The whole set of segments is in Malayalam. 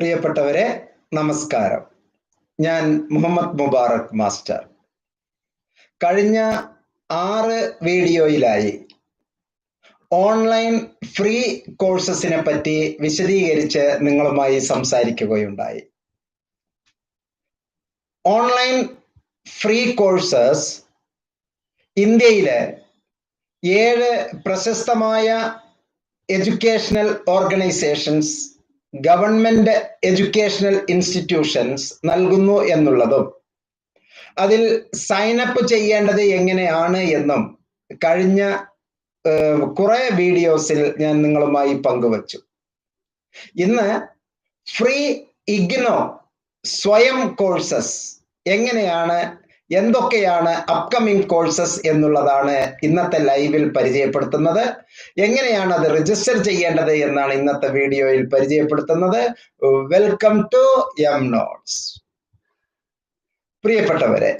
പ്രിയപ്പെട്ടവരെ നമസ്കാരം. ഞാൻ മുഹമ്മദ് മുബാറക് മാസ്റ്റർ. കഴിഞ്ഞ ആറ് വീഡിയോയിലായി ഓൺലൈൻ ഫ്രീ കോഴ്സസിനെ പറ്റി വിശദീകരിച്ച് നിങ്ങളുമായി സംസാരിക്കുകയുണ്ടായി. ഓൺലൈൻ ഫ്രീ കോഴ്സസ് ഇന്ത്യയിലെ ഏഴ് പ്രശസ്തമായ educational organisations government educational institutions നൽകുന്നു എന്നുള്ളതും അതിൽ സൈനപ്പ് ചെയ്യേണ്ടത് എങ്ങനെയാണ് എന്നും കഴിഞ്ഞ കുറെ വീഡിയോസിൽ ഞാൻ നിങ്ങളുമായി പങ്കുവച്ചു. ഇന്ന് ഫ്രീ ഇഗ്നോ സ്വയം കോഴ്സസ് എങ്ങനെയാണ് എന്തൊക്കെയാണ് അപ്കമിംഗ് കോഴ്സസ് എന്നുള്ളതാണ് ഇന്നത്തെ ലൈവിൽ പരിചയപ്പെടുത്തുന്നത്. എങ്ങനെയാണ് അത് രജിസ്റ്റർ ചെയ്യേണ്ടത് എന്നാണ് ഇന്നത്തെ വീഡിയോയിൽ പരിചയപ്പെടുത്തുന്നത്. വെൽക്കം ടു എം നോട്ട്സ് പ്രിയപ്പെട്ടവരെ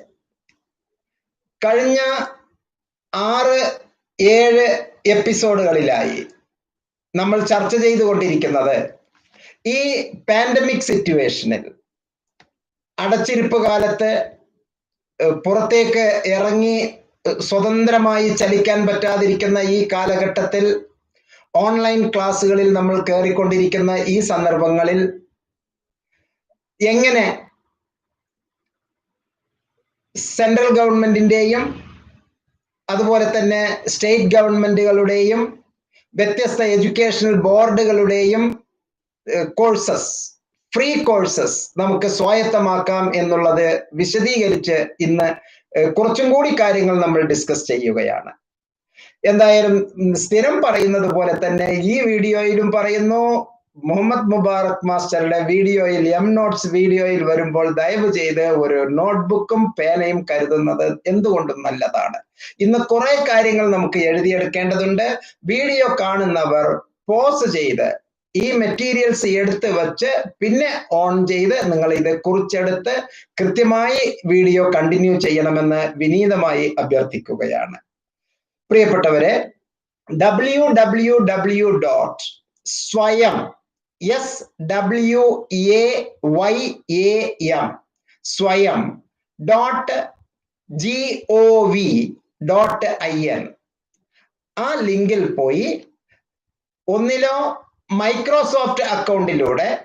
കഴിഞ്ഞ ആറ് ഏഴ് എപ്പിസോഡുകളിലായി നമ്മൾ ചർച്ച ചെയ്തുകൊണ്ടിരിക്കുന്നത് ഈ പാൻഡമിക് സിറ്റുവേഷനിൽ അടച്ചിരിപ്പ് കാലത്ത് പുറത്തേക്ക് ഇറങ്ങി സ്വതന്ത്രമായി ചലിക്കാൻ പറ്റാതിരിക്കുന്ന ഈ കാലഘട്ടത്തിൽ ഓൺലൈൻ ക്ലാസ്സുകളിൽ നമ്മൾ കയറിക്കൊണ്ടിരിക്കുന്ന ഈ സന്ദർഭങ്ങളിൽ എങ്ങനെ സെൻട്രൽ ഗവൺമെന്റിന്റെയും അതുപോലെ തന്നെ സ്റ്റേറ്റ് ഗവൺമെന്റുകളുടെയും വ്യത്യസ്ത എഡ്യൂക്കേഷണൽ ബോർഡുകളുടെയും കോഴ്സസ് ഫ്രീ കോഴ്സസ് നമുക്ക് സ്വായത്തമാക്കാം എന്നുള്ളത് വിശദീകരിച്ച് ഇന്ന് കുറച്ചും കൂടി കാര്യങ്ങൾ നമ്മൾ ഡിസ്കസ് ചെയ്യുകയാണ്. എന്തായാലും സ്ഥിരം പറയുന്നത് പോലെ തന്നെ ഈ വീഡിയോയിലും പറയുന്നു മുഹമ്മദ് മുബാറക് മാസ്റ്ററുടെ വീഡിയോയിൽ എം നോട്ട്സ് വീഡിയോയിൽ വരുമ്പോൾ ദയവ് ചെയ്ത് ഒരു നോട്ട്ബുക്കും പേനയും കരുതുന്നത് എന്തുകൊണ്ടും നല്ലതാണ്. ഇന്ന് കുറെ കാര്യങ്ങൾ നമുക്ക് എഴുതിയെടുക്കേണ്ടതുണ്ട്. വീഡിയോ കാണുന്നവർ പോസ് ചെയ്ത് ഈ മെറ്റീരിയൽസ് എടുത്ത് വെച്ച് പിന്നെ ഓൺ ചെയ്ത് നിങ്ങൾ ഇത് കുറിച്ചെടുത്ത് കൃത്യമായി വീഡിയോ കണ്ടിന്യൂ ചെയ്യണമെന്ന് വിനീതമായി അഭ്യർത്ഥിക്കുകയാണ്. പ്രിയപ്പെട്ടവരെ W W W dot Swayam S W A Y A M Swayam dot G O V dot I N ആ ലിങ്കിൽ പോയി ഒന്നിലോ മൈക്രോസോഫ്റ്റ് അക്കൗണ്ടിലൂടെ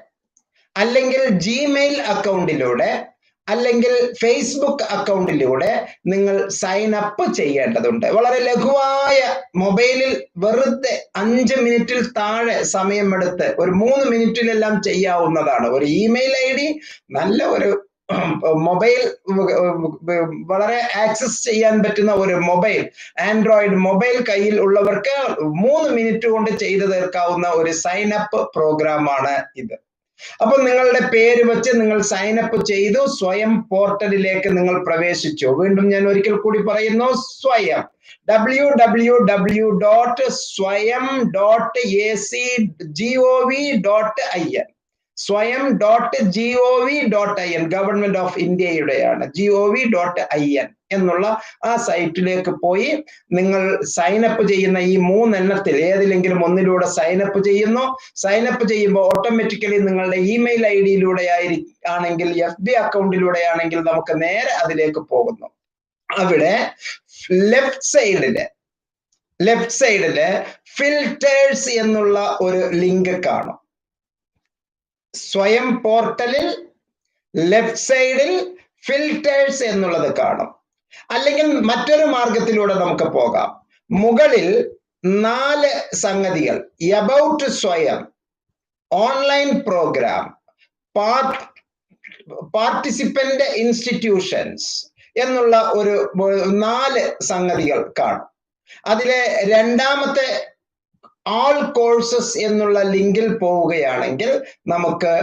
അല്ലെങ്കിൽ ജിമെയിൽ അക്കൗണ്ടിലൂടെ അല്ലെങ്കിൽ ഫേസ്ബുക്ക് അക്കൗണ്ടിലൂടെ നിങ്ങൾ സൈൻ അപ്പ് ചെയ്യേണ്ടതുണ്ട്. വളരെ ലഘുവായ മൊബൈലിൽ വെറുതെ അഞ്ച് മിനിറ്റിൽ താഴെ സമയമെടുത്ത് ഒരു മൂന്ന് മിനിറ്റിലെല്ലാം ചെയ്യാവുന്നതാണ്. ഒരു ഇമെയിൽ ഐ ഡി നല്ല ഒരു മൊബൈൽ വളരെ ആക്സസ് ചെയ്യാൻ പറ്റുന്ന ഒരു മൊബൈൽ ആൻഡ്രോയിഡ് മൊബൈൽ കയ്യിൽ ഉള്ളവർക്ക് മൂന്ന് മിനിറ്റ് കൊണ്ട് ചെയ്തു തീർക്കാവുന്ന ഒരു സൈൻ അപ്പ് പ്രോഗ്രാമാണ് ഇത്. അപ്പൊ നിങ്ങളുടെ പേര് വെച്ച് നിങ്ങൾ സൈൻ അപ്പ് ചെയ്തു സ്വയം പോർട്ടലിലേക്ക് നിങ്ങൾ പ്രവേശിച്ചു. വീണ്ടും ഞാൻ ഒരിക്കൽ കൂടി പറയുന്നു Swayam. W W W dot Swayam dot A C G O V dot I N Swayam dot G O V dot I N government of ഇന്ത്യയുടെയാണ് G O V dot I N എന്നുള്ള ആ സൈറ്റിലേക്ക് പോയി നിങ്ങൾ സൈനപ്പ് ചെയ്യുന്ന ഈ മൂന്നെണ്ണത്തിൽ ഏതിലെങ്കിലും ഒന്നിലൂടെ സൈനപ്പ് ചെയ്യുന്നു. സൈനപ്പ് ചെയ്യുമ്പോൾ ഓട്ടോമാറ്റിക്കലി നിങ്ങളുടെ ഇമെയിൽ ഐ ഡിയിലൂടെ ആയിരി ആണെങ്കിൽ എഫ് ബി അക്കൗണ്ടിലൂടെ ആണെങ്കിൽ നമുക്ക് നേരെ അതിലേക്ക് പോകുന്നു. അവിടെ ലെഫ്റ്റ് സൈഡിൽ ലെഫ്റ്റ് സൈഡിൽ ഫിൽറ്റേഴ്സ് എന്നുള്ള ഒരു ലിങ്ക് കാണും. സ്വയം പോർട്ടലിൽ ലെഫ്റ്റ് സൈഡിൽ ഫിൽറ്റേഴ്സ് എന്നുള്ളത് കാണും. അല്ലെങ്കിൽ മറ്റൊരു മാർഗത്തിലൂടെ നമുക്ക് പോകാം. മുകളിൽ നാല് സംഗതികൾ. എബൌട്ട് സ്വയം. ഓൺലൈൻ പ്രോഗ്രാം പാർട്ടിസിപ്പന്റ് ഇൻസ്റ്റിറ്റ്യൂഷൻസ് എന്നുള്ള ഒരു നാല് സംഗതികൾ കാണും. അതിലെ രണ്ടാമത്തെ ആൾ കോഴ്സസ് എന്നുള്ള ലിങ്കിൽ പോവുകയാണെങ്കിൽ നമുക്ക്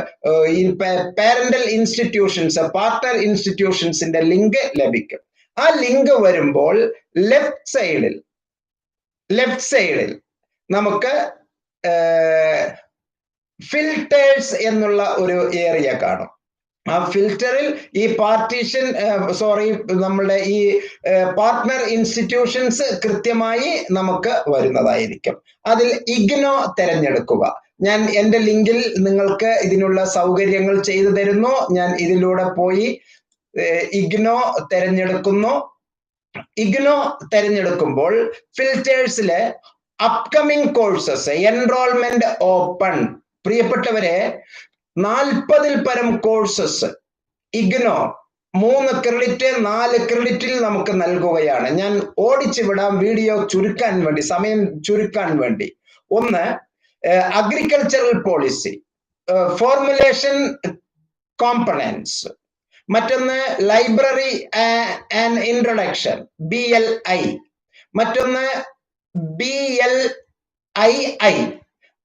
പാരന്റൽ ഇൻസ്റ്റിറ്റ്യൂഷൻസ് പാർട്ട്ണർ ഇൻസ്റ്റിറ്റ്യൂഷൻസിന്റെ ലിങ്ക് ലഭിക്കും. ആ ലിങ്ക് വരുമ്പോൾ ലെഫ്റ്റ് സൈഡിൽ ലെഫ്റ്റ് സൈഡിൽ നമുക്ക് ഫിൽട്ടേഴ്സ് എന്നുള്ള ഒരു ഏരിയ കാണും. ആ ഫിൽറ്ററിൽ ഈ പാർട്ടീഷൻ സോറി നമ്മളുടെ ഈ പാർട്ട്ണർ ഇൻസ്റ്റിറ്റ്യൂഷൻസ് കൃത്യമായി നമുക്ക് വരുന്നതായിരിക്കും. അതിൽ ഇഗ്നോ തിരഞ്ഞെടുക്കുക. ഞാൻ എന്റെ ലിങ്കിൽ നിങ്ങൾക്ക് ഇതിനുള്ള സൗകര്യങ്ങൾ ചെയ്തു തരുന്നു. ഞാൻ ഇതിലൂടെ പോയി ഇഗ്നോ തിരഞ്ഞെടുക്കുന്നു. ഇഗ്നോ തിരഞ്ഞെടുക്കുമ്പോൾ ഫിൽറ്റേഴ്സിലെ അപ്കമിങ് കോഴ്സസ് എൻറോൾമെന്റ് ഓപ്പൺ പ്രിയപ്പെട്ടവരെ നാൽപ്പതിൽ പരം കോഴ്സസ് ഇഗ്നോ മൂന്ന് ക്രെഡിറ്റ് നാല് ക്രെഡിറ്റിൽ നമുക്ക് നൽകുകയാണ്. ഞാൻ ഓടിച്ചു വിടാം വീഡിയോ ചുരുക്കാൻ വേണ്ടി സമയം ചുരുക്കാൻ വേണ്ടി. ഒന്ന് അഗ്രികൾച്ചറൽ പോളിസി ഫോർമുലേഷൻ കോമ്പണൻസ് മറ്റൊന്ന് library and introduction B L I മറ്റൊന്ന് B L I I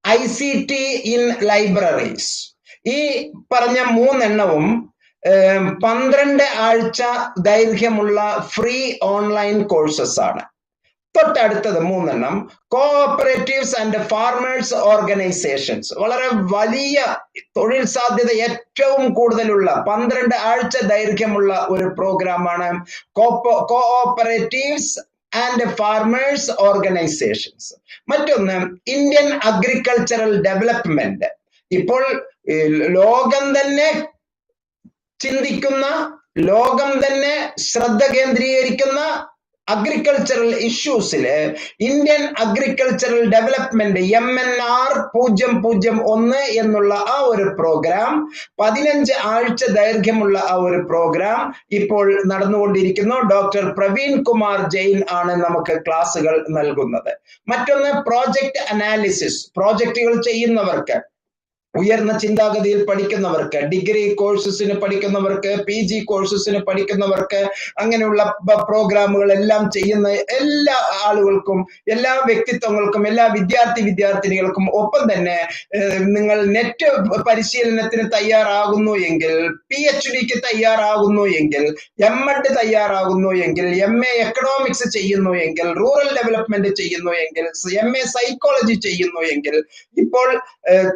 I C T in libraries ഈ പറഞ്ഞ മൂന്നെണ്ണവും പന്ത്രണ്ട് ആഴ്ച ദൈർഘ്യമുള്ള ഫ്രീ ഓൺലൈൻ കോഴ്സസ് ആണ്. തൊട്ടടുത്തത് മൂന്നെണ്ണം. കോഓപ്പറേറ്റീവ്സ് ആൻഡ് ഫാർമേഴ്സ് ഓർഗനൈസേഷൻസ് വളരെ വലിയ തൊഴിൽ സാധ്യത ഏറ്റവും കൂടുതലുള്ള പന്ത്രണ്ട് ആഴ്ച ദൈർഘ്യമുള്ള ഒരു പ്രോഗ്രാമാണ് കോഓപ്പറേറ്റീവ്സ് ആൻഡ് ഫാർമേഴ്സ് ഓർഗനൈസേഷൻസ് മറ്റൊന്ന് ഇന്ത്യൻ അഗ്രികൾച്ചറൽ ഡെവലപ്മെന്റ് ഇപ്പോൾ ലോകം തന്നെ ചിന്തിക്കുന്ന ലോകം തന്നെ ശ്രദ്ധ കേന്ദ്രീകരിക്കുന്ന agricultural ഇഷ്യൂസിൽ Indian agricultural development M N R പൂജ്യം പൂജ്യം ഒന്ന് എന്നുള്ള ആ ഒരു പ്രോഗ്രാം പതിനഞ്ച് ആഴ്ച ദൈർഘ്യമുള്ള ആ ഒരു പ്രോഗ്രാം ഇപ്പോൾ നടന്നുകൊണ്ടിരിക്കുന്നു. ഡോക്ടർ പ്രവീൺ കുമാർ ജെയിൻ ആണ് നമുക്ക് ക്ലാസ്സുകൾ നൽകുന്നത്. മറ്റൊന്ന് പ്രോജക്റ്റ് അനാലിസിസ് പ്രോജക്റ്റുകൾ ചെയ്യുന്നവർക്ക്. ഉയർന്ന ചിന്താഗതിയിൽ പഠിക്കുന്നവർക്ക് ഡിഗ്രി കോഴ്സസിന് പഠിക്കുന്നവർക്ക് പി ജി കോഴ്സസിന് പഠിക്കുന്നവർക്ക് അങ്ങനെയുള്ള പ്രോഗ്രാമുകൾ എല്ലാം ചെയ്യുന്ന എല്ലാ ആളുകൾക്കും എല്ലാ വ്യക്തിത്വങ്ങൾക്കും എല്ലാ വിദ്യാർത്ഥി വിദ്യാർത്ഥിനികൾക്കും ഒപ്പം തന്നെ നിങ്ങൾ നെറ്റ് പരിശീലനത്തിന് തയ്യാറാകുന്നു എങ്കിൽ പി എച്ച് ഡിക്ക് തയ്യാറാകുന്നു എങ്കിൽ എം എഡ് തയ്യാറാകുന്നു എങ്കിൽ എം എ എക്കണോമിക്സ് ചെയ്യുന്നു എങ്കിൽ റൂറൽ ഡെവലപ്മെന്റ് ചെയ്യുന്നു എങ്കിൽ എം എ സൈക്കോളജി ചെയ്യുന്നു എങ്കിൽ ഇപ്പോൾ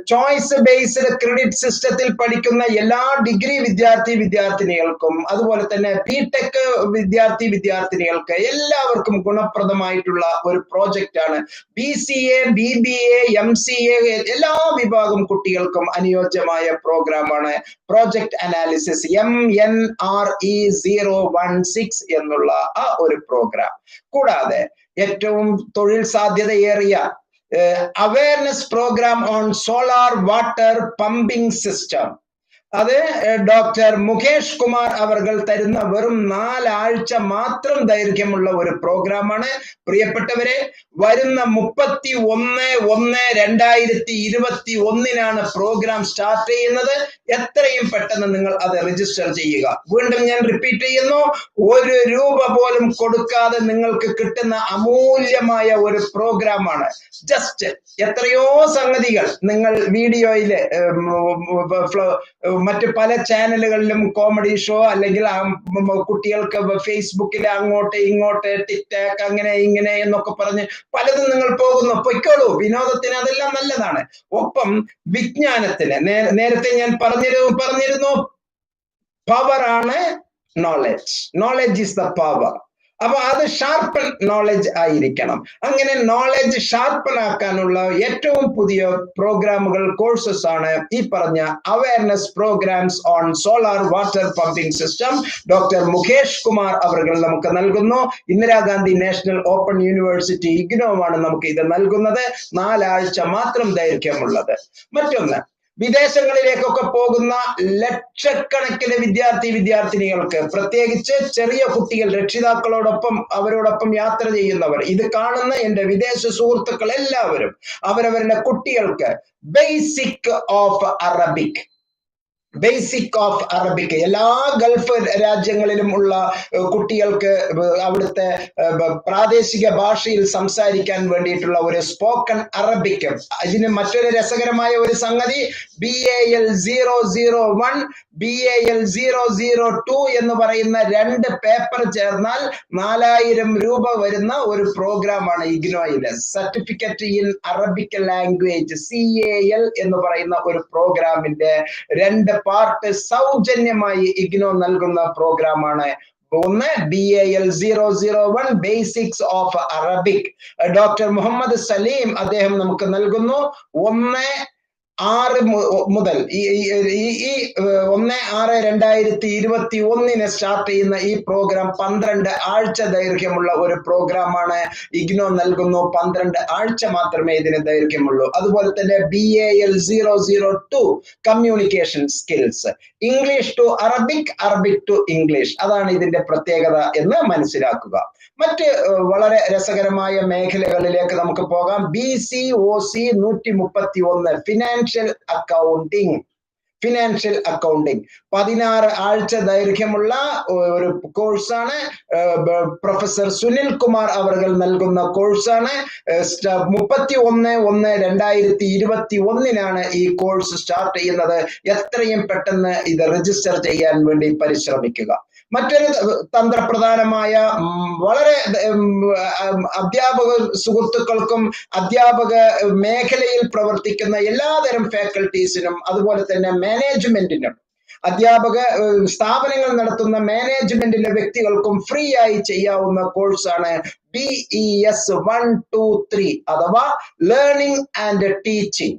ചോയ്സ് ബേസ്ഡ് ക്രെഡിറ്റ് സിസ്റ്റത്തിൽ പഠിക്കുന്ന എല്ലാ ഡിഗ്രി വിദ്യാർത്ഥി വിദ്യാർത്ഥിനികൾക്കും അതുപോലെ തന്നെ ബി ടെക് വിദ്യാർത്ഥി വിദ്യാർത്ഥിനികൾക്ക് എല്ലാവർക്കും ഗുണപ്രദമായിട്ടുള്ള ഒരു പ്രോജക്റ്റ് ആണ്. B C A B B A M C A എല്ലാ വിഭാഗം കുട്ടികൾക്കും അനുയോജ്യമായ പ്രോഗ്രാമാണ് project analysis M N R E zero one six എന്നുള്ള ആ ഒരു പ്രോഗ്രാം കൂടാതെ ഏറ്റവും തൊഴിൽ സാധ്യതയേറിയ uh, awareness program on solar water pumping system. അത് ഡോക്ടർ മുകേഷ് കുമാർ അവർകൾ തരുന്ന വെറും നാലാഴ്ച മാത്രം ദൈർഘ്യമുള്ള ഒരു പ്രോഗ്രാമാണ്. പ്രിയപ്പെട്ടവരെ വരുന്ന മുപ്പത്തി ഒന്ന് ഒന്ന് രണ്ടായിരത്തി ഇരുപത്തി ഒന്നിനാണ് പ്രോഗ്രാം സ്റ്റാർട്ട് ചെയ്യുന്നത്. എത്രയും പെട്ടെന്ന് നിങ്ങൾ അത് രജിസ്റ്റർ ചെയ്യുക. വീണ്ടും ഞാൻ റിപ്പീറ്റ് ചെയ്യുന്നു. ഒരു രൂപ പോലും കൊടുക്കാതെ നിങ്ങൾക്ക് കിട്ടുന്ന അമൂല്യമായ ഒരു പ്രോഗ്രാമാണ്. ജസ്റ്റ് എത്രയോ സംഗതികൾ നിങ്ങൾ വീഡിയോയിൽ മറ്റ് പല ചാനലുകളിലും കോമഡി ഷോ അല്ലെങ്കിൽ കുട്ടികൾക്ക് ഫേസ്ബുക്കിൽ അങ്ങോട്ട് ഇങ്ങോട്ട് ടിക്ടാക്ക് അങ്ങനെ ഇങ്ങനെ എന്നൊക്കെ പറഞ്ഞ് പലതും നിങ്ങൾ പോകുന്നു. പൊയ്ക്കോളൂ. വിനോദത്തിന് അതെല്ലാം നല്ലതാണ്. ഒപ്പം വിജ്ഞാനത്തിന്. നേരത്തെ ഞാൻ പറഞ്ഞിരുന്നു പറഞ്ഞിരുന്നു. പവർ ആണ് knowledge knowledge is the power അപ്പൊ അത് ഷാർപ്പൺ നോളജ് ആയിരിക്കണം. അങ്ങനെ നോളജ് ഷാർപ്പൺ ആക്കാനുള്ള ഏറ്റവും പുതിയ പ്രോഗ്രാമുകൾ കോഴ്സസ് ആണ് ഈ പറഞ്ഞ awareness programmes on solar water pumping system doctor Mukesh Kumar അവർ നമുക്ക് നൽകുന്നു. ഇന്ദിരാഗാന്ധി നാഷണൽ ഓപ്പൺ യൂണിവേഴ്സിറ്റി ഇഗ്നോവാണ് നമുക്ക് ഇത് നൽകുന്നത്. നാലാഴ്ച മാത്രം ദൈർഘ്യമുള്ളത്. മറ്റൊന്ന് വിദേശങ്ങളിലേക്കൊക്കെ പോകുന്ന ലക്ഷക്കണക്കിന് വിദ്യാർത്ഥി വിദ്യാർത്ഥിനികൾക്ക് പ്രത്യേകിച്ച് ചെറിയ കുട്ടികൾ രക്ഷിതാക്കളോടൊപ്പം അവരോടൊപ്പം യാത്ര ചെയ്യുന്നവർ ഇത് കാണുന്ന എന്റെ വിദേശ സുഹൃത്തുക്കൾ എല്ലാവരും അവരവരുടെ കുട്ടികൾക്ക് basic of Arabic basic of Arabic എല്ലാ ഗൾഫ് രാജ്യങ്ങളിലും ഉള്ള കുട്ടികൾക്ക് അവിടുത്തെ പ്രാദേശിക ഭാഷയിൽ സംസാരിക്കാൻ വേണ്ടിയിട്ടുള്ള ഒരു സ്പോക്കൺ അറബിക് ഇതിന് മറ്റൊരു രസകരമായ ഒരു സംഗതി B A L zero zero one B A L zero zero two എന്ന് പറയുന്ന രണ്ട് പേപ്പർ ചേർന്നാൽ നാലായിരം രൂപ വരുന്ന ഒരു പ്രോഗ്രാമാണ് ഇഗ്നോയിൽ certificate in Arabic language C A L എന്ന് പറയുന്ന ഒരു പ്രോഗ്രാമിന്റെ രണ്ട് പാർട്ട് സൗജന്യമായി ഇഗ്നോ നൽകുന്ന പ്രോഗ്രാമാണ്. ഒന്ന് B A L zero zero one basics of Arabic doctor Muhammad Saleem അദ്ദേഹം നമുക്ക് നൽകുന്നു. ഒന്ന് ആറ് മുതൽ ഈ ഈ- ഒന്ന് ആറ് രണ്ടായിരത്തി ഇരുപത്തി ഒന്നിന് സ്റ്റാർട്ട് ചെയ്യുന്ന ഈ പ്രോഗ്രാം പന്ത്രണ്ട് ആഴ്ച ദൈർഘ്യമുള്ള ഒരു പ്രോഗ്രാമാണ് ഇഗ്നോ നൽകുന്നു. പന്ത്രണ്ട് ആഴ്ച മാത്രമേ ഇതിന് ദൈർഘ്യമുള്ളൂ. അതുപോലെ തന്നെ B A L zero zero two communication skills English to Arabic Arabic to English അതാണ് ഇതിന്റെ പ്രത്യേകത എന്ന് മനസ്സിലാക്കുക. മറ്റ് വളരെ രസകരമായ മേഖലകളിലേക്ക് നമുക്ക് പോകാം. ബി സി ഒ സി നൂറ്റി മുപ്പത്തി ഒന്ന് ഫിനാൻഷ്യൽ അക്കൗണ്ടിങ് ഫിനാൻഷ്യൽ അക്കൗണ്ടിങ് പതിനാറ് ആഴ്ച ദൈർഘ്യമുള്ള ഒരു കോഴ്സാണ്. പ്രൊഫസർ സുനിൽ കുമാർ അവർ നൽകുന്ന കോഴ്സാണ്. മുപ്പത്തി ഒന്ന് ഒന്ന് രണ്ടായിരത്തി ഇരുപത്തി ഒന്നിനാണ് ഈ കോഴ്സ് സ്റ്റാർട്ട് ചെയ്യുന്നത്. എത്രയും പെട്ടെന്ന് ഇത് രജിസ്റ്റർ ചെയ്യാൻ വേണ്ടി പരിശ്രമിക്കുക. മറ്റൊരു തന്ത്രപ്രധാനമായ വളരെ അധ്യാപക സുഹൃത്തുക്കൾക്കും അധ്യാപക മേഖലയിൽ പ്രവർത്തിക്കുന്ന എല്ലാതരം ഫാക്കൽറ്റീസിനും അതുപോലെ തന്നെ മാനേജ്മെന്റിനും അധ്യാപക സ്ഥാപനങ്ങൾ നടത്തുന്ന മാനേജ്മെന്റിലെ വ്യക്തികൾക്കും ഫ്രീ ആയി ചെയ്യാവുന്ന കോഴ്സാണ് B E S one two three അഥവാ learning and teaching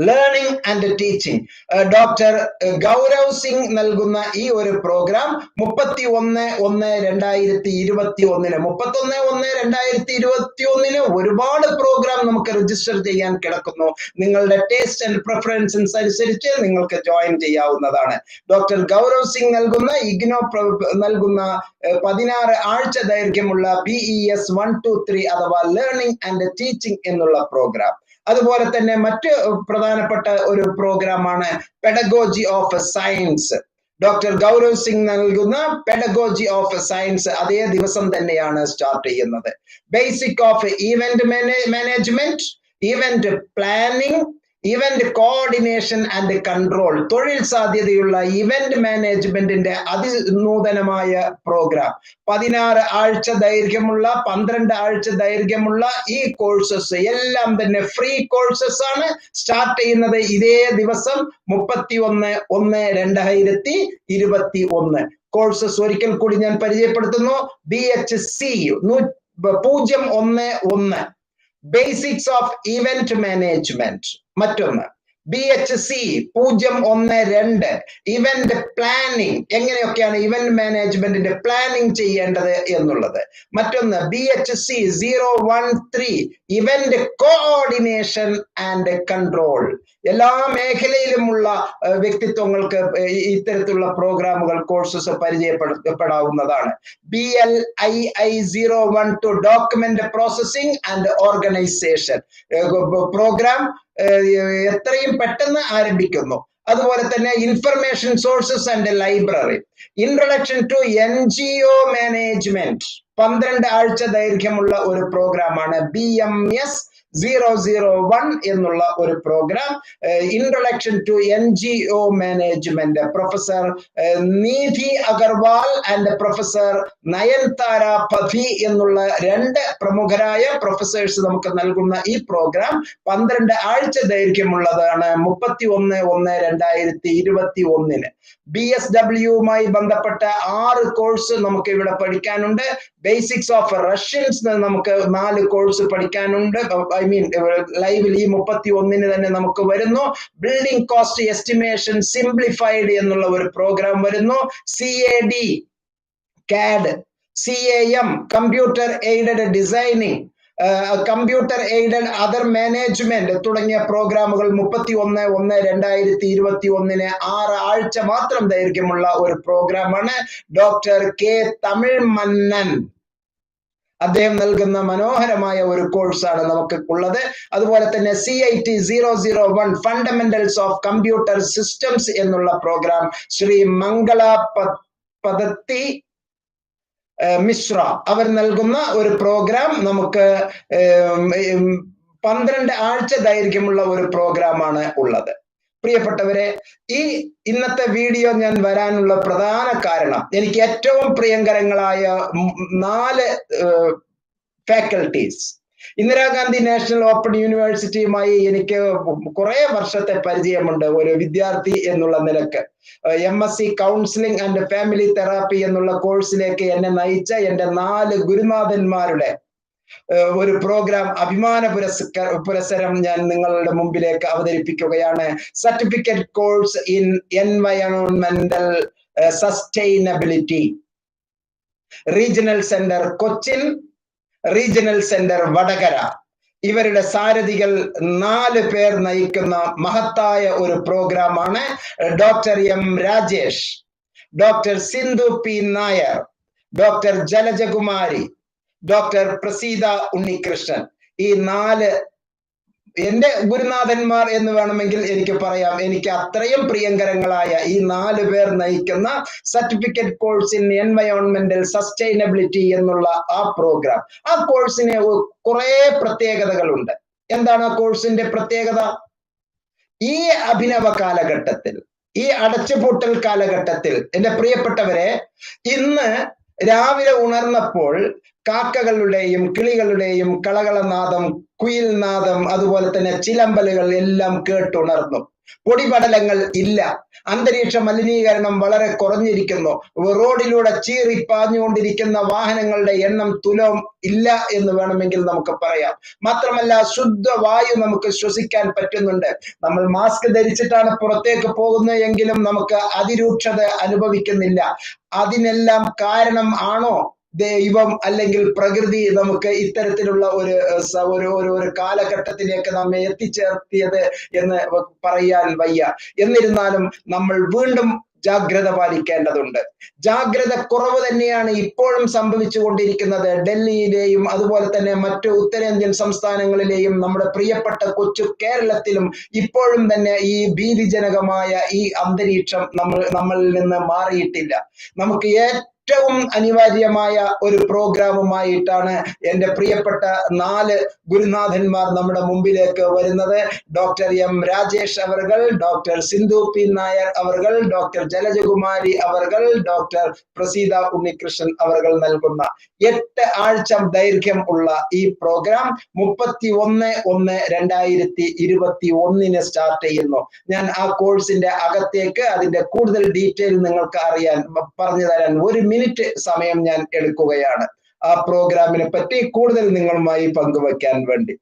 learning and teaching doctor Gaurav Singh നൽകുന്ന ഈ ഒരു പ്രോഗ്രാം മുപ്പത്തി ഒന്ന് ഒന്ന് രണ്ടായിരത്തി ഇരുപത്തി ഒന്നിന് മുപ്പത്തി ഒന്ന് ഒന്ന് രണ്ടായിരത്തി ഇരുപത്തി ഒന്നിന് ഒരുപാട് പ്രോഗ്രാം നമുക്ക് രജിസ്റ്റർ ചെയ്യാൻ കിടക്കുന്നു. നിങ്ങളുടെ ടേസ്റ്റ് ആൻഡ് പ്രിഫറൻസസ് അനുസരിച്ച് നിങ്ങൾക്ക് ജോയിൻ ചെയ്യാവുന്നതാണ്. ഡോക്ടർ ഗൗരവ് സിംഗ് നൽകുന്ന ഇഗ്നോ നൽകുന്ന ഏഹ്, പതിനാറ് ആഴ്ച ദൈർഘ്യമുള്ള B E S one two three അഥവാ ലേണിംഗ് ആൻഡ് ടീച്ചിങ് എന്നുള്ള പ്രോഗ്രാം അതുപോലെ തന്നെ മറ്റ് പ്രധാനപ്പെട്ട ഒരു പ്രോഗ്രാമാണ് pedagogy of science doctor Gaurav Singh നൽകുന്ന പെഡഗോജി ഓഫ് സയൻസ് അതേ ദിവസം തന്നെയാണ് സ്റ്റാർട്ട് ചെയ്യുന്നത്. Basic of event management event planning event coordination and control തൊഴിൽ സാധ്യതയുള്ള ഇവന്റ് മാനേജ്മെന്റിന്റെ അതിനൂതനമായ പ്രോഗ്രാം പതിനാറ് ആഴ്ച ദൈർഘ്യമുള്ള പന്ത്രണ്ട് ആഴ്ച ദൈർഘ്യമുള്ള ഈ കോഴ്സസ് എല്ലാം തന്നെ ഫ്രീ കോഴ്സസ് ആണ്. സ്റ്റാർട്ട് ചെയ്യുന്നത് ഇതേ ദിവസം മുപ്പത്തി ഒന്ന് ഒന്ന് രണ്ടായിരത്തി ഇരുപത്തി ഒന്ന് കോഴ്സസ് ഒരിക്കൽ കൂടി ഞാൻ പരിചയപ്പെടുത്തുന്നു. ബി എച്ച് സി പൂജ്യം ഒന്ന് ഒന്ന്. ബേസിക്സ് ഓഫ് ഇവന്റ് മാനേജ്മെന്റ് മറ്റൊന്ന് ബി എച്ച് സി പൂജ്യം ഒന്ന് രണ്ട്. ഇവന്റ് പ്ലാനിംഗ് എങ്ങനെയൊക്കെയാണ് ഇവന്റ് മാനേജ്മെന്റിന്റെ പ്ലാനിംഗ് ചെയ്യേണ്ടത് എന്നുള്ളത്? മറ്റൊന്ന് B H C zero one three event coordination and control എല്ലാ മേഖലയിലുമുള്ള വ്യക്തിത്വങ്ങൾക്ക് ഇത്തരത്തിലുള്ള പ്രോഗ്രാമുകൾ courses പരിചയപ്പെടുത്തപ്പെടാവുന്നതാണ്. B L I I zero one two document processing and organisation programme എത്രയും പെട്ടെന്ന് ആരംഭിക്കുന്നു. അതുപോലെ തന്നെ information sources and library introduction to N G O management പന്ത്രണ്ട് ആഴ്ച ദൈർഘ്യമുള്ള ഒരു പ്രോഗ്രാമാണ് B M S zero zero one എന്നുള്ള ഒരു programme introduction to N G O management professor Neeti Agarwal and professor Nayantara Pathi എന്നുള്ള രണ്ട് പ്രമുഖരായ പ്രൊഫസേഴ്സ് നമുക്ക് നൽകുന്ന ഈ പ്രോഗ്രാം പന്ത്രണ്ട് ആഴ്ച ദൈർഘ്യമുള്ളതാണ്. മുപ്പത്തി ഒന്ന് ഒന്ന് രണ്ടായിരത്തി ഇരുപത്തി ഒന്നിന് ബി എസ് ഡബ്ല്യുമായി ബന്ധപ്പെട്ട ആറ് കോഴ്സ് നമുക്ക് ഇവിടെ പഠിക്കാനുണ്ട്. ബേസിക്സ് ഓഫ് റഷ്യൻസ് നമുക്ക് നാല് കോഴ്സ് പഠിക്കാനുണ്ട്. ഐ മീൻ ലൈവിൽ ഈ മുപ്പത്തി ഒന്നിന് തന്നെ നമുക്ക് വരുന്നു. ബിൽഡിംഗ് കോസ്റ്റ് എസ്റ്റിമേഷൻ സിംപ്ലിഫൈഡ് എന്നുള്ള ഒരു പ്രോഗ്രാം വരുന്നു. C A D CAD C A M computer aided designing computer aided other management തുടങ്ങിയ പ്രോഗ്രാമുകൾ മുപ്പത്തി ഒന്ന് ഒന്ന് രണ്ടായിരത്തി ഇരുപത്തി ഒന്നിന് ആറ് ആഴ്ച മാത്രം ദൈർഘ്യമുള്ള ഒരു പ്രോഗ്രാമാണ് ഡോക്ടർ കെ തമിഴ് മന്നൻ അദ്ദേഹം നൽകുന്ന മനോഹരമായ ഒരു കോഴ്സാണ് നമുക്ക് ഉള്ളത് അതുപോലെ തന്നെ C I T zero zero one fundamentals of computer systems എന്നുള്ള പ്രോഗ്രാം ശ്രീ മംഗള പദത്തി മിശ്ര. അവർ നൽകുന്ന ഒരു പ്രോഗ്രാം നമുക്ക് പന്ത്രണ്ട് ആഴ്ച ദൈർഘ്യമുള്ള ഒരു പ്രോഗ്രാമാണ് ഉള്ളത്. പ്രിയപ്പെട്ടവരെ ഈ ഇന്നത്തെ വീഡിയോ ഞാൻ വരാനുള്ള പ്രധാന കാരണം എനിക്ക് ഏറ്റവും പ്രിയങ്കരങ്ങളായ നാല് ഫാക്കൽറ്റീസ് ഇന്ദിരാഗാന്ധി നാഷണൽ ഓപ്പൺ യൂണിവേഴ്സിറ്റിയുമായി എനിക്ക് കുറെ വർഷത്തെ പരിചയമുണ്ട് ഒരു വിദ്യാർത്ഥി എന്നുള്ള നിലയ്ക്ക്. M S C counselling and family therapy എന്നുള്ള കോഴ്സിലേക്ക് എന്നെ നയിച്ച എന്റെ നാല് ഗുരുനാഥന്മാരുടെ ഒരു പ്രോഗ്രാം അഭിമാന പുരസ്ക പുരസ്സരം ഞാൻ നിങ്ങളുടെ മുമ്പിലേക്ക് അവതരിപ്പിക്കുകയാണ്. Certificate course in എൻവയോൺമെന്റൽ sustainability regional centre Cochin regional centre Vadakara. ഇവരുടെ സാരഥികൾ നാല് പേർ നയിക്കുന്ന മഹത്തായ ഒരു പ്രോഗ്രാമാണ് doctor M Rajesh doctor Sindhu P. Nair doctor Jalajakumari doctor Praseetha Unnikrishnan. ഈ നാല് എന്റെ ഗുരുനാഥന്മാർ എന്ന് വേണമെങ്കിൽ എനിക്ക് പറയാം. എനിക്ക് അത്രയും പ്രിയങ്കരങ്ങളായ ഈ നാല് പേർ നയിക്കുന്ന സർട്ടിഫിക്കറ്റ് കോഴ്സ് ഇൻ എൻവയോൺമെന്റൽ സസ്റ്റൈനബിലിറ്റി എന്നുള്ള ആ പ്രോഗ്രാം ആ കോഴ്സിന് കുറെ പ്രത്യേകതകളുണ്ട്. എന്താണ് ആ കോഴ്സിന്റെ പ്രത്യേകത? ഈ അഭിനവ കാലഘട്ടത്തിൽ ഈ അടച്ചുപൂട്ടൽ കാലഘട്ടത്തിൽ എന്റെ പ്രിയപ്പെട്ടവരെ ഇന്ന് രാവിലെ ഉണർന്നപ്പോൾ കാക്കകളുടെയും കിളികളുടെയും കളകളനാദം കുയിൽനാദം അതുപോലെ തന്നെ ചിലമ്പലുകൾ എല്ലാം കേട്ടുണർന്നു. പൊടിപടലങ്ങൾ ഇല്ല. അന്തരീക്ഷ മലിനീകരണം വളരെ കുറഞ്ഞിരിക്കുന്നു. റോഡിലൂടെ ചീറി പാഞ്ഞുകൊണ്ടിരിക്കുന്ന വാഹനങ്ങളുടെ എണ്ണം തുലം ഇല്ല എന്ന് വേണമെങ്കിൽ നമുക്ക് പറയാം. മാത്രമല്ല ശുദ്ധവായു നമുക്ക് ശ്വസിക്കാൻ പറ്റുന്നുണ്ട്. നമ്മൾ മാസ്ക് ധരിച്ചിട്ടാണ് പുറത്തേക്ക് പോകുന്നത് എങ്കിലും നമുക്ക് അതിരൂക്ഷത അനുഭവിക്കുന്നില്ല. അതിനെല്ലാം കാരണം ആണോ? ദൈവം അല്ലെങ്കിൽ പ്രകൃതി നമുക്ക് ഇത്തരത്തിലുള്ള ഒരു ഒരു ഒരു കാലഘട്ടത്തിലേക്ക് നമ്മെ എത്തിച്ചേർത്തിയത് എന്ന് പറയാൻ വയ്യ. എന്നിരുന്നാലും നമ്മൾ വീണ്ടും ജാഗ്രത പാലിക്കേണ്ടതുണ്ട്. ജാഗ്രത കുറവ് തന്നെയാണ് ഇപ്പോഴും സംഭവിച്ചുകൊണ്ടിരിക്കുന്നത്. ഡൽഹിയിലെയും അതുപോലെ തന്നെ മറ്റു ഉത്തരേന്ത്യൻ സംസ്ഥാനങ്ങളിലെയും നമ്മുടെ പ്രിയപ്പെട്ട കൊച്ചു കേരളത്തിലും ഇപ്പോഴും തന്നെ ഈ ഭീതിജനകമായ ഈ അന്തരീക്ഷം നമ്മൾ നമ്മളിൽ നിന്ന് മാറിയിട്ടില്ല. നമുക്ക് ഏറ്റവും അനിവാര്യമായ ഒരു പ്രോഗ്രാമുമായിട്ടാണ് എന്റെ പ്രിയപ്പെട്ട നാല് ഗുരുനാഥന്മാർ നമ്മുടെ മുമ്പിലേക്ക് വരുന്നത്. ഡോക്ടർ എം രാജേഷ് അവർകൾ ഡോക്ടർ സിന്ധു പി നായർ അവർകൾ ഡോക്ടർ ജലജകുമാരി അവർകൾ ഡോക്ടർ പ്രസീത ഉണ്ണികൃഷ്ണൻ അവർകൾ നൽകുന്ന എട്ട് ആഴ്ച ദൈർഘ്യം ഉള്ള ഈ പ്രോഗ്രാം മുപ്പത്തി ഒന്ന് ഒന്ന് രണ്ടായിരത്തി ഇരുപത്തി ഒന്നിന് സ്റ്റാർട്ട് ചെയ്യുന്നു. ഞാൻ ആ കോഴ്സിന്റെ അകത്തേക്ക് അതിന്റെ കൂടുതൽ ഡീറ്റെയിൽ നിങ്ങൾക്ക് അറിയാൻ പറഞ്ഞു തരാൻ ഒരു മിനിറ്റ് സമയം ഞാൻ എടുക്കുകയാണ്. ആ പ്രോഗ്രാമിനെ പറ്റി കൂടുതൽ നിങ്ങളുമായി പങ്കുവെക്കാൻ വേണ്ടി.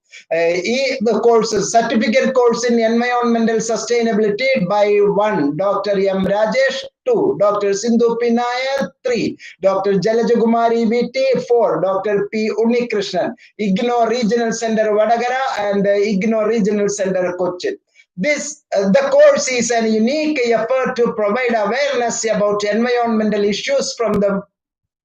ഈ course certificate course in എൻവയോൺമെന്റൽ sustainability by one doctor M Rajesh two doctor Sindhu P Nair three doctor Jalajakumari V T four doctor P Unnikrishnan IGNOU regional centre Vadakara and IGNOU regional centre Cochin This uh, the course is an unique effort to provide awareness about environmental issues from the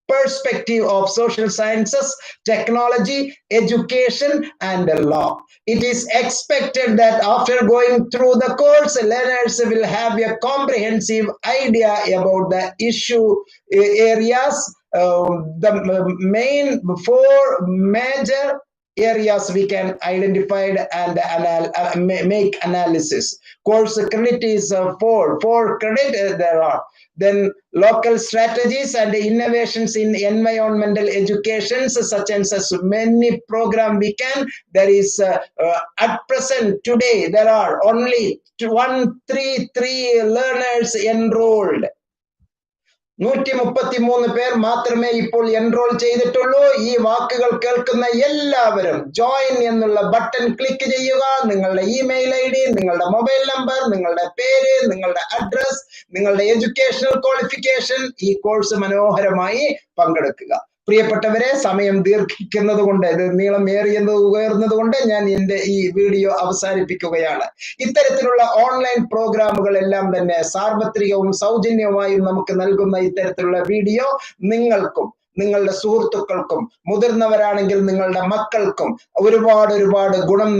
perspective of social sciences, technology, education, and law. It is expected that after going through the course, learners will have a comprehensive idea about the issue uh, areas. Um, the main four major areas we can identify and anal- uh, make analysis. Course credit is uh, four. Four credit uh, there are. Then local strategies and innovations in environmental education, such as as many program we can. There is uh, uh, at present today there are only one three three learners enrolled. നൂറ്റി മുപ്പത്തി മൂന്ന് പേർ മാത്രമേ ഇപ്പോൾ എൻറോൾ ചെയ്തിട്ടുള്ളൂ. ഈ വാക്കുകൾ കേൾക്കുന്ന എല്ലാവരും ജോയിൻ എന്നുള്ള ബട്ടൺ ക്ലിക്ക് ചെയ്യുക. നിങ്ങളുടെ ഇമെയിൽ ഐ ഡി നിങ്ങളുടെ മൊബൈൽ നമ്പർ നിങ്ങളുടെ പേര് നിങ്ങളുടെ അഡ്രസ് നിങ്ങളുടെ എഡ്യൂക്കേഷണൽ ക്വാളിഫിക്കേഷൻ ഈ കോഴ്സ് മനോഹരമായി പങ്കെടുക്കുക. പ്രിയപ്പെട്ടവരെ സമയം ദീർഘിക്കുന്നത് കൊണ്ട് ഇത് നീളം ഏറിയത് ഉയർന്നത് കൊണ്ട് ഞാൻ എന്റെ ഈ വീഡിയോ അവസാനിപ്പിക്കുകയാണ്. ഇത്തരത്തിലുള്ള ഓൺലൈൻ പ്രോഗ്രാമുകൾ എല്ലാം തന്നെ സാർവത്രികവും സൗജന്യവുമായും നമുക്ക് നൽകുന്ന ഇത്തരത്തിലുള്ള വീഡിയോ നിങ്ങൾക്കും നിങ്ങളുടെ സുഹൃത്തുക്കൾക്കും മുതിർന്നവരാണെങ്കിൽ നിങ്ങളുടെ മക്കൾക്കും ഒരുപാട് ഒരുപാട് ഗുണം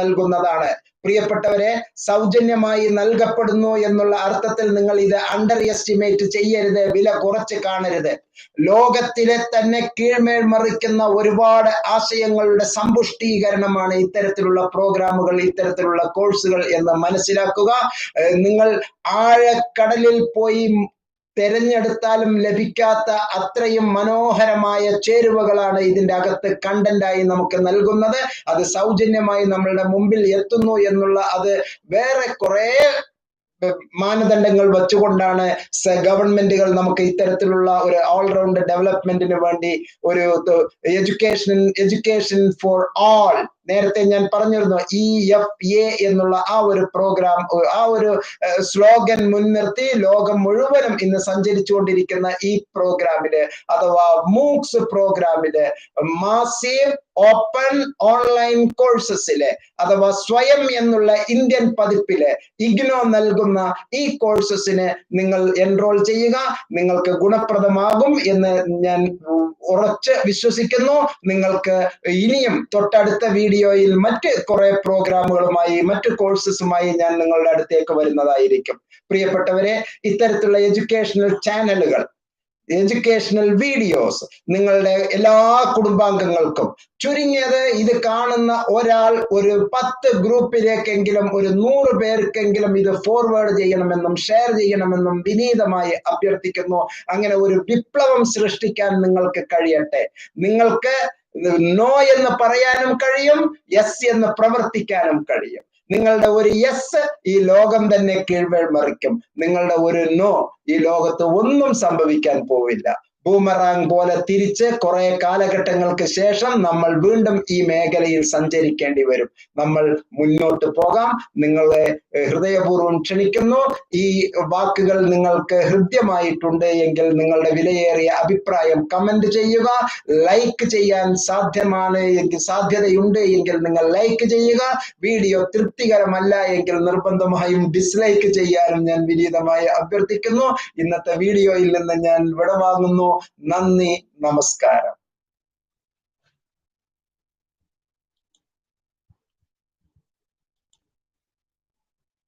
നൽകുന്നതാണ്. പ്രിയപ്പെട്ടവരെ സൗജന്യമായി നൽകപ്പെടുന്നു എന്നുള്ള അർത്ഥത്തിൽ നിങ്ങൾ ഇത് അണ്ടർ എസ്റ്റിമേറ്റ് ചെയ്യരുത് വില കുറച്ച് കാണരുത്. ലോകത്തിലെ തന്നെ കീഴ്മേൽ മറിക്കുന്ന ഒരുപാട് ആശയങ്ങളുടെ സമ്പുഷ്ടീകരണമാണ് ഇത്തരത്തിലുള്ള പ്രോഗ്രാമുകൾ ഇത്തരത്തിലുള്ള കോഴ്സുകൾ എന്ന് മനസ്സിലാക്കുക. നിങ്ങൾ ആഴക്കടലിൽ പോയി തെരഞ്ഞെടുത്താലും ലഭിക്കാത്ത അത്രയും മനോഹരമായ ചേരുവകളാണ് ഇതിന്റെ അകത്ത് കണ്ടന്റായി നമുക്ക് നൽകുന്നത്. അത് സൗജന്യമായി നമ്മളുടെ മുമ്പിൽ എത്തുന്നു എന്നുള്ള അത് വേറെ കുറെ മാനദണ്ഡങ്ങൾ വച്ചുകൊണ്ടാണ് ഗവൺമെന്റുകൾ നമുക്ക് ഇത്തരത്തിലുള്ള ഒരു ഓൾറൗണ്ട് ഡെവലപ്മെന്റിന് വേണ്ടി ഒരു എഡ്യൂക്കേഷൻ എഡ്യൂക്കേഷൻ ഫോർ ആൾ നേരത്തെ ഞാൻ പറഞ്ഞിരുന്നു ഇ എഫ് എ എന്നുള്ള ആ ഒരു പ്രോഗ്രാം ആ ഒരു സ്ലോഗൻ മുൻനിർത്തി ലോകം മുഴുവനും ഇന്ന് സഞ്ചരിച്ചുകൊണ്ടിരിക്കുന്ന ഈ പ്രോഗ്രാമിൽ അഥവാ മൂക്സ് പ്രോഗ്രാമിൽ മാസീവ് ഓപ്പൺ ഓൺലൈൻ കോഴ്സസിൽ അഥവാ സ്വയം എന്നുള്ള ഇന്ത്യൻ പതിപ്പിൽ ഇഗ്നോ നൽകുന്ന ഈ കോഴ്സസിന് നിങ്ങൾ എൻറോൾ ചെയ്യുക. നിങ്ങൾക്ക് ഗുണപ്രദമാകും എന്ന് ഞാൻ ഉറച്ച് വിശ്വസിക്കുന്നു. നിങ്ങൾക്ക് ഇനിയും തൊട്ടടുത്ത വീഡിയോയിൽ മറ്റ് കുറെ പ്രോഗ്രാമുകളുമായി മറ്റ് കോഴ്സസുമായി ഞാൻ നിങ്ങളുടെ അടുത്തേക്ക് വരുന്നതായിരിക്കും. പ്രിയപ്പെട്ടവരെ ഇത്തരത്തിലുള്ള എഡ്യൂക്കേഷണൽ ചാനലുകൾ എഡ്യൂക്കേഷണൽ വീഡിയോസ് നിങ്ങളുടെ എല്ലാ കുടുംബാംഗങ്ങൾക്കും ചുരുങ്ങിയത് ഇത് കാണുന്ന ഒരാൾ ഒരു പത്ത് ഗ്രൂപ്പിലേക്കെങ്കിലും ഒരു നൂറ് പേർക്കെങ്കിലും ഇത് ഫോർവേഡ് ചെയ്യണമെന്നും ഷെയർ ചെയ്യണമെന്നും വിനീതമായി അഭ്യർത്ഥിക്കുന്നു. അങ്ങനെ ഒരു വിപ്ലവം സൃഷ്ടിക്കാൻ നിങ്ങൾക്ക് കഴിയട്ടെ. നിങ്ങൾക്ക് നോ എന്ന് പറയാനും കഴിയും യെസ് എന്ന് പ്രവർത്തിക്കാനും കഴിയും. നിങ്ങളുടെ ഒരു യെസ് ഈ ലോകം തന്നെ കീഴ്മറിക്കും നിങ്ങളുടെ ഒരു നോ ഈ ലോകത്ത് ഒന്നും സംഭവിക്കാൻ പോവില്ല. ബൂമറാങ് പോലെ തിരിച്ച് കുറെ കാലഘട്ടങ്ങൾക്ക് ശേഷം നമ്മൾ വീണ്ടും ഈ മേഖലയിൽ സഞ്ചരിക്കേണ്ടി വരും. നമ്മൾ മുന്നോട്ട് പോകാം. നിങ്ങളെ ഹൃദയപൂർവം ക്ഷണിക്കുന്നു. ഈ വാക്കുകൾ നിങ്ങൾക്ക് ഹൃദ്യമായിട്ടുണ്ട് എങ്കിൽ നിങ്ങളുടെ വിലയേറിയ അഭിപ്രായം കമന്റ് ചെയ്യുക. ലൈക്ക് ചെയ്യാൻ സാധ്യമാണ് സാധ്യതയുണ്ട് എങ്കിൽ നിങ്ങൾ ലൈക്ക് ചെയ്യുക. വീഡിയോ തൃപ്തികരമല്ല എങ്കിൽ നിർബന്ധമായും ഡിസ്ലൈക്ക് ചെയ്യാനും ഞാൻ വിനീതമായി അഭ്യർത്ഥിക്കുന്നു. ഇന്നത്തെ വീഡിയോയിൽ നിന്ന് ഞാൻ വിടവാങ്ങുന്നു. നന്ദി നമസ്കാരം.